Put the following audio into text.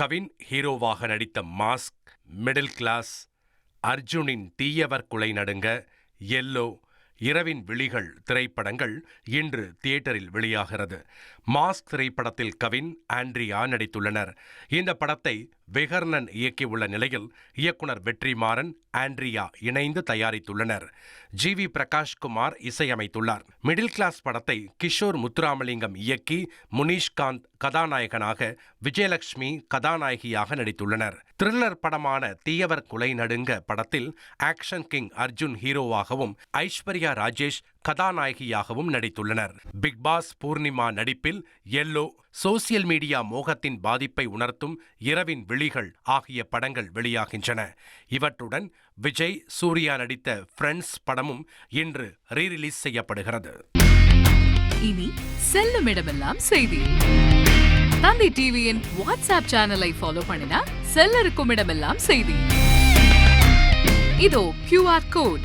கவின் ஹீரோவாக நடித்த mask middle class அர்ஜுனின் தீயவர் குலை நடுங்க எல்லோ இரவின் விழிகள் திரைப்படங்கள் இன்று தியேட்டரில் வெளியாகிறது. மாஸ்க் திரைப்படத்தில் கவின் ஆண்ட்ரியா நடித்துள்ளனர். இந்த படத்தை விகர்ணன் இயக்கியுள்ள நிலையில் இயக்குனர் வெற்றிமாறன் ஆண்ட்ரியா இணைந்து தயாரித்துள்ளனர். ஜி வி பிரகாஷ்குமார் இசையமைத்துள்ளார். மிடில் கிளாஸ் படத்தை கிஷோர் முத்துராமலிங்கம் இயக்கி முனீஷ்காந்த் கதாநாயகனாக விஜயலட்சுமி கதாநாயகியாக நடித்துள்ளனர். த்ரில்லர் படமான தீயவர் குலை நடுங்க படத்தில் ஆக்ஷன் கிங் அர்ஜுன் ஹீரோவாகவும் ஐஸ்வர்யா ராஜேஷ் கதாநாயகியாகவும் நடித்துள்ளனர். பிக் பாஸ் பூர்ணிமா நடிப்பில் எல்லோ சோசியல் மீடியா மோகத்தின் பாதிப்பை உணர்த்தும் இரவின் விழிகள் ஆகிய படங்கள் வெளியாகின்றன. இவற்றுடன் விஜய் சூர்யா நடித்த ஃப்ரெண்ட்ஸ் படமும் இன்று ரீரிலீஸ் செய்யப்படுகிறது. இனி செல்லும் இடமெல்லாம் செய்தி. தந்தி டிவியின் வாட்ஸ்அப் சேனலை ஃபாலோ பண்ணினா செல்ல இருக்கும் இடமெல்லாம் செய்தி. இதோ கியூஆர் கோட்